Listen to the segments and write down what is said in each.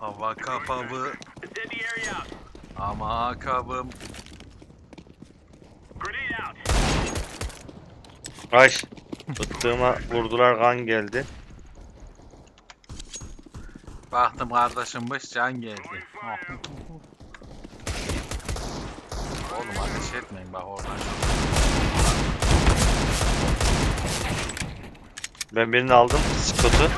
Hava out. ama kabım. Ay. Bıttığıma vurdular kan geldi. Baktım kardeşimmiş can geldi. Oğlum ateş etmeyin bak oradan. Ben birini aldım. Scott'u.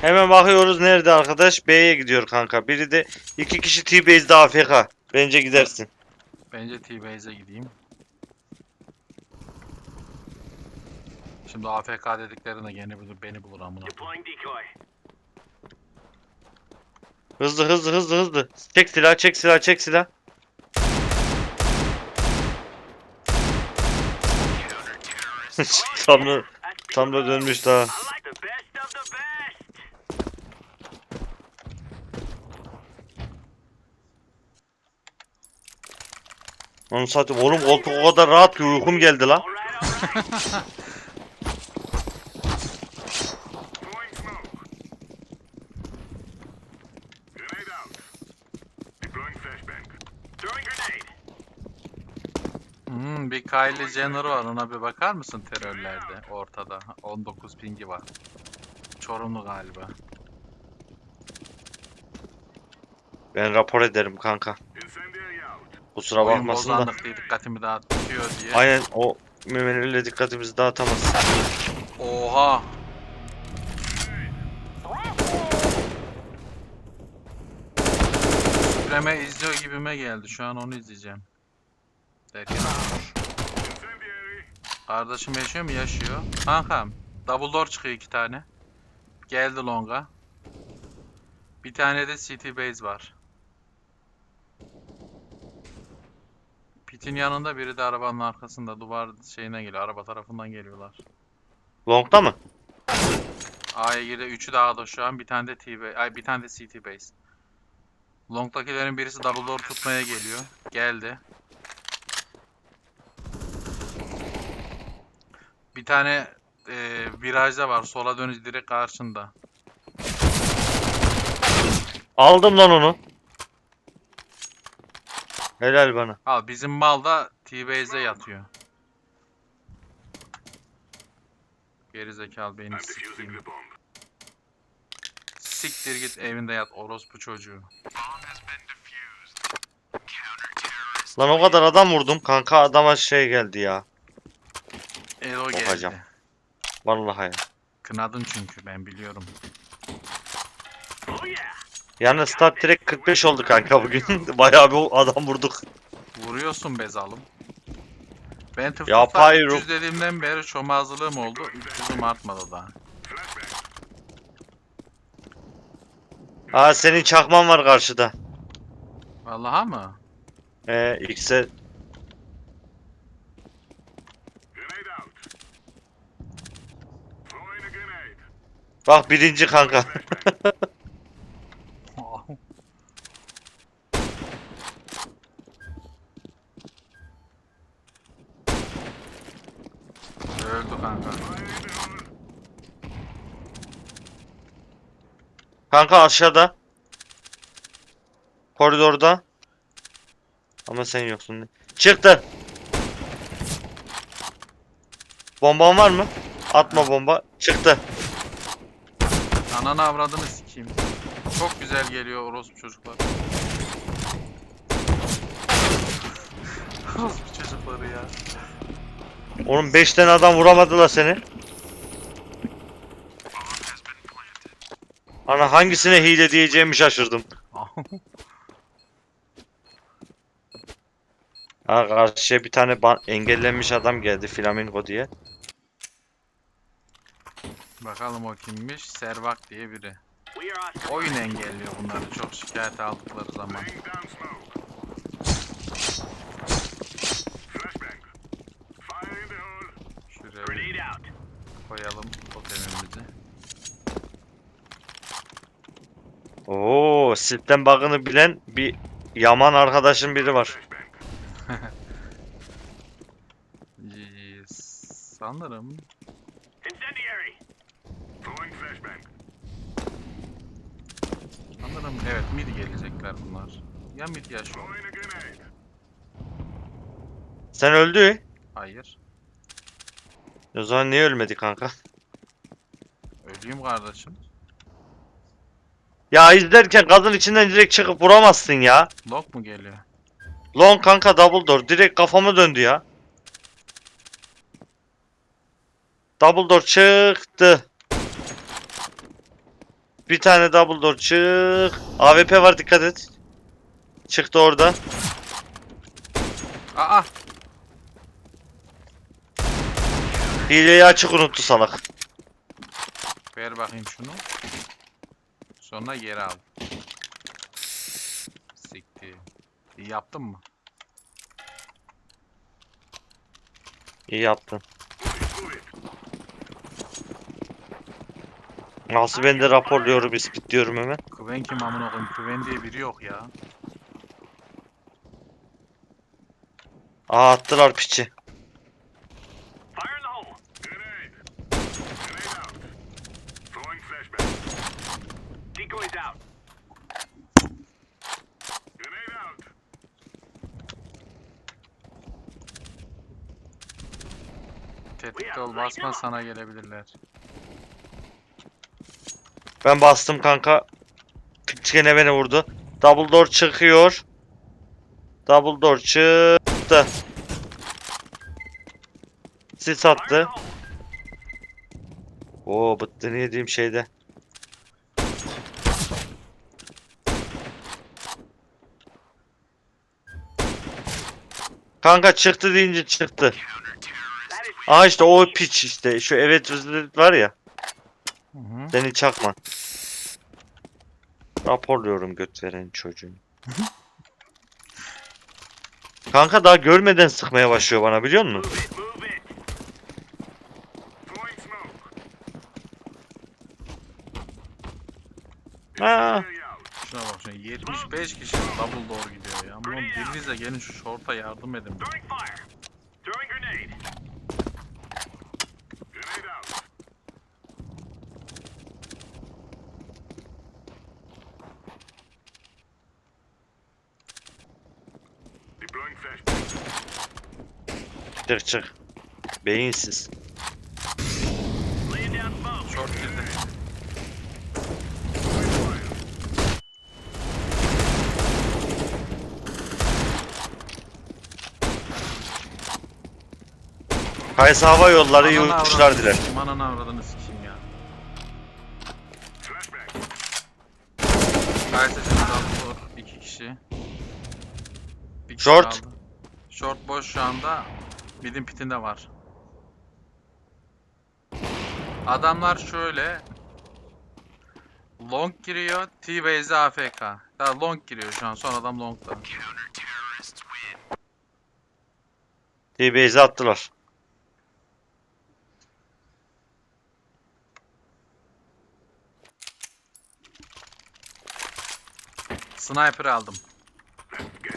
Hemen bakıyoruz nerede arkadaş? B'ye gidiyor kanka. Biri de iki kişi T-Base'de AFK. Bence gidersin. Bence T-Base'e gideyim. Şimdi AFK dediklerinde gene bulur, beni bulur amına. Hızlı hızlı hızlı hızlı. Çek silah çek silah çek silah. tam da, tam da dönmüş daha. Onu satayım. Oğlum koltuk o kadar rahat ki uykum geldi lan. Hmm, bir Kylie Jenner var ona bir bakar mısın terörlerde ortada 19 pingi var. Çorumlu galiba. Ben rapor ederim kanka. Kusura Oyun bakmasın da. bozanlık diye dikkatimi dağıtıyor diye. Aynen o memelerle dikkatimizi dağıtamaz. Oha! Süpreme izliyor gibime geldi. Şu an onu izleyeceğim. Derken. Incendiary. Kardeşim yaşıyor mu? Yaşıyor. Kankam. Double door çıkıyor iki tane. Geldi longa. Bir tane de city base var. Pit'in yanında biri de arabanın arkasında duvar şeyine geliyor. Araba tarafından geliyorlar. Long'da mı? A'ya girdi. Üçü de A'da şu an. Bir tane de T base. Ay bir tane de CT base. Long'dakilerin birisi double door tutmaya geliyor. Geldi. Bir tane e, virajda var. Sola dönüş direkt karşında. Aldım lan onu. Helal bana. Al bizim mal da T-base'de yatıyor. Geri zekalı beni sikeyim. Siktir git evinde yat orospu çocuğu. Lan o kadar adam vurdum. Kanka adama şey geldi ya. Elo geldi. Bakacağım. Vallahi ya. Kınadın çünkü ben biliyorum. Yani stat direkt 45 oldu kanka bugün. Bayağı bir adam vurduk. Vuruyorsun be zalım. Ben tıfkı Yapayım. 300 dediğimden beri çomazlığım oldu. 300'üm artmadı daha. Aa senin çakman var karşıda. Vallahi mı? Ee X'e bak birinci kanka. Öldü kanka. Kanka aşağıda. Koridorda. Ama sen yoksun. Çıktı. Bomban var mı? Atma bomba. Çıktı. Ananı avradını sikeyim. Çok güzel geliyor orospu çocuklar. orospu çocukları ya. Oğlum 5 tane adam vuramadılar seni. Ana hangisine hile diyeceğimi şaşırdım. Ha karşıya bir tane engellenmiş adam geldi Flamingo diye. Bakalım o kimmiş? Servak diye biri. Oyun engelliyor bunları çok şikayet aldıkları zaman. koyalım totemimizi. Oo, sistem bug'ını bilen bir yaman arkadaşın biri var. Sanırım. Sanırım evet mid gelecekler bunlar. Ya mid ya şu. Sen öldü. Hayır. O zaman niye ölmedi kanka? Öleyim kardeşim. Ya izlerken kadın içinden direkt çıkıp vuramazsın ya. Lock mu geliyor? Long kanka double door. Direkt kafama döndü ya. Double door çıktı. Bir tane double door çık. AWP var dikkat et. Çıktı orada. Aa! Hileyi açık unuttu salak. Ver bakayım şunu. Sonra geri al. Siktir. İyi yaptın mı? İyi yaptın. Nasıl ben de raporluyorum, ispitliyorum hemen. Kıven kim amına koyayım? Kıven diye biri yok ya. Aa attılar piçi. Basma sana gelebilirler. Ben bastım kanka. Gene beni vurdu. Double door çıkıyor. Double door çıktı. Sis attı. Oo bıttını yediğim şeyde. Kanka çıktı deyince çıktı. Aa işte o piç işte. Şu evet var ya. Hı hı. Seni çakma. Raporluyorum göt veren çocuğun. Kanka daha görmeden sıkmaya başlıyor bana biliyor musun? out. Şuna bak şuna 75 kişi double door gidiyor ya. Ama biriniz de gelin şu short'a yardım edin. Çık çık. Beyinsiz. Short girdi. Hava Yolları iyi Ananı uçuşlar avradını diler. sikeyim, Ananı avradını sikeyim ya. Kaysacı double door 2 kişi. Bir kişi Short. kaldı. Short boş şu anda. Midin pitinde var. Adamlar şöyle. Long giriyor. T-Base'e AFK. Ya long giriyor şu an. Son adam long'da. T-Base'e attılar. Sniper aldım.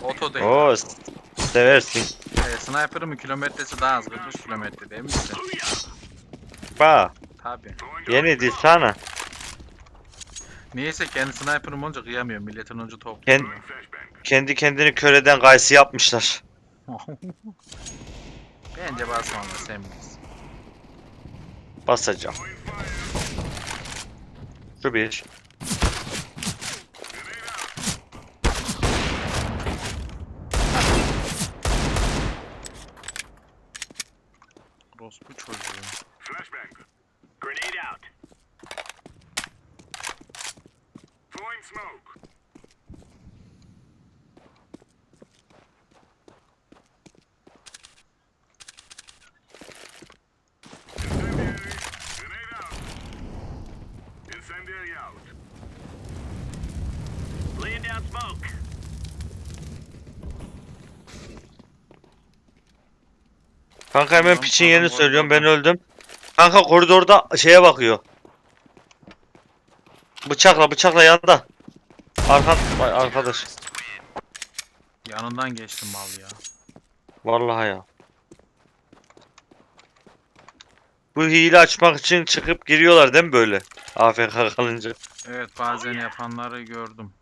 Oto değil. Oo seversin. Ee, sniper'ın kilometresi daha az. 43 kilometre değil mi? Ba Tabi. yeni değil sana. Niyeyse kendi sniper'ım olunca kıyamıyorum. Milletin önce top. Kend-. Kendi kendini kör eden gaysi yapmışlar. Bence basmam da sen bilirsin. Basacağım. Şu bir. Kanka hemen Adam- piçin adam yerini söylüyorum ben öldüm. Kanka koridorda şeye bakıyor. Bıçakla bıçakla yanında. Arkan Vay arkadaş. Yanından geçtim mal ya. Vallahi ya. Bu hile açmak için çıkıp giriyorlar değil mi böyle? AFK kalınca. Evet bazen yapanları gördüm.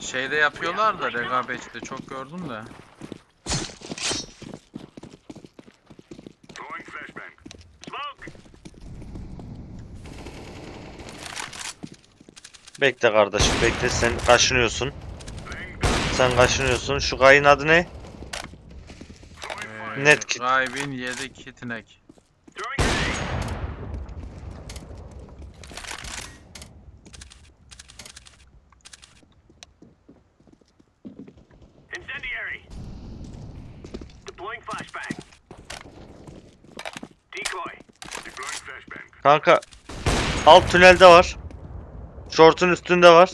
Şeyde yapıyorlar da rekabetçide çok gördüm de. Throwing flashbang. Smoke. Bekle kardeşim bekle sen kaşınıyorsun. Sen kaşınıyorsun. Şu kayın adı ne? Ee. Net kit. Raib'in 7 kitnek. Throwing grenade. Incendiary. Deploying flashbang. Decoy. Deploying flashbang. Kanka alt tünelde var. Short'un üstünde var.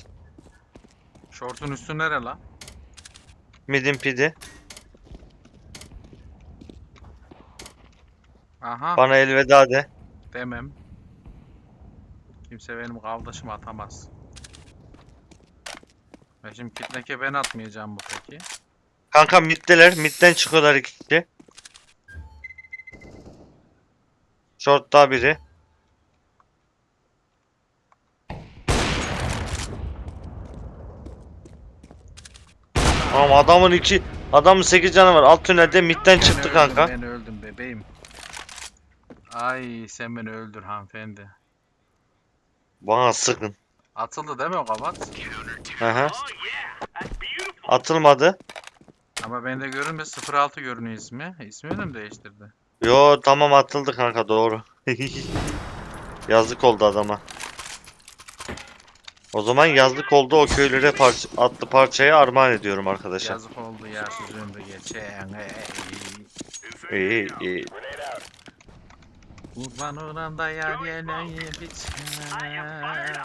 Şortun üstü nere la? Midin pidi. Aha Bana elveda de. demem. Kimse benim kardeşimi atamaz. Ben şimdi kitneke ben atmayacağım bu peki. Kanka middeler. Midden çıkıyorlar iki kişi. Short daha biri. Ama adamın iki adamın 8 canı var. Alt tünelde midden çıktı Ben kanka. Öldüm, ben öldüm bebeğim. Ay sen beni öldür hanımefendi. Bana sıkın. Atıldı değil mi o kapat? Hı hı. Atılmadı. Ama bende görünme 06 görünüyor ismi. İsmini de mi değiştirdi? Yo tamam atıldı kanka doğru. Yazık oldu adama. O zaman yazlık oldu o köylere parça, atlı parçaya armağan ediyorum arkadaşlar. Yazık oldu ya sözümde geçen. İyi iyi. Kurban olan da Fire, fire biçer.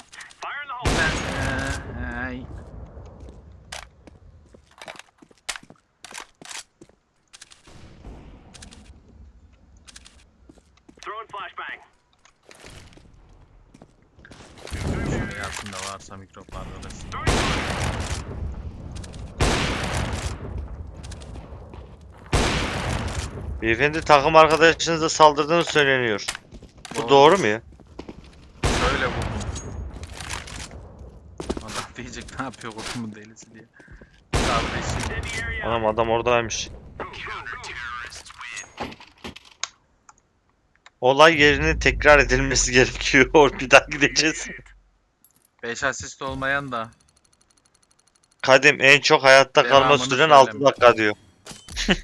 Throwing flashbang. Altında varsa mikroplar arasın. Throwing fire. Beyefendi takım arkadaşınıza saldırdığını söyleniyor. Bu doğru mu ya? Şöyle vurdum. Adam diyecek ne yapıyor kutumun delisi diye. Kardeşim. Anam adam oradaymış. Olay yerinin tekrar edilmesi gerekiyor. Bir daha gideceğiz. 5 asist olmayan da Kadim en çok hayatta kalma Devamını süren 6 söyleme. dakika diyor.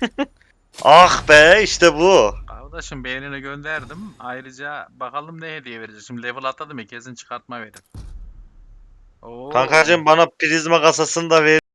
ah be işte bu. Kardeşim beğenini gönderdim. Ayrıca bakalım ne hediye verecek. Şimdi level atladım ya kesin çıkartma verir. Oo. Kankacığım bana prizma kasasını da ver.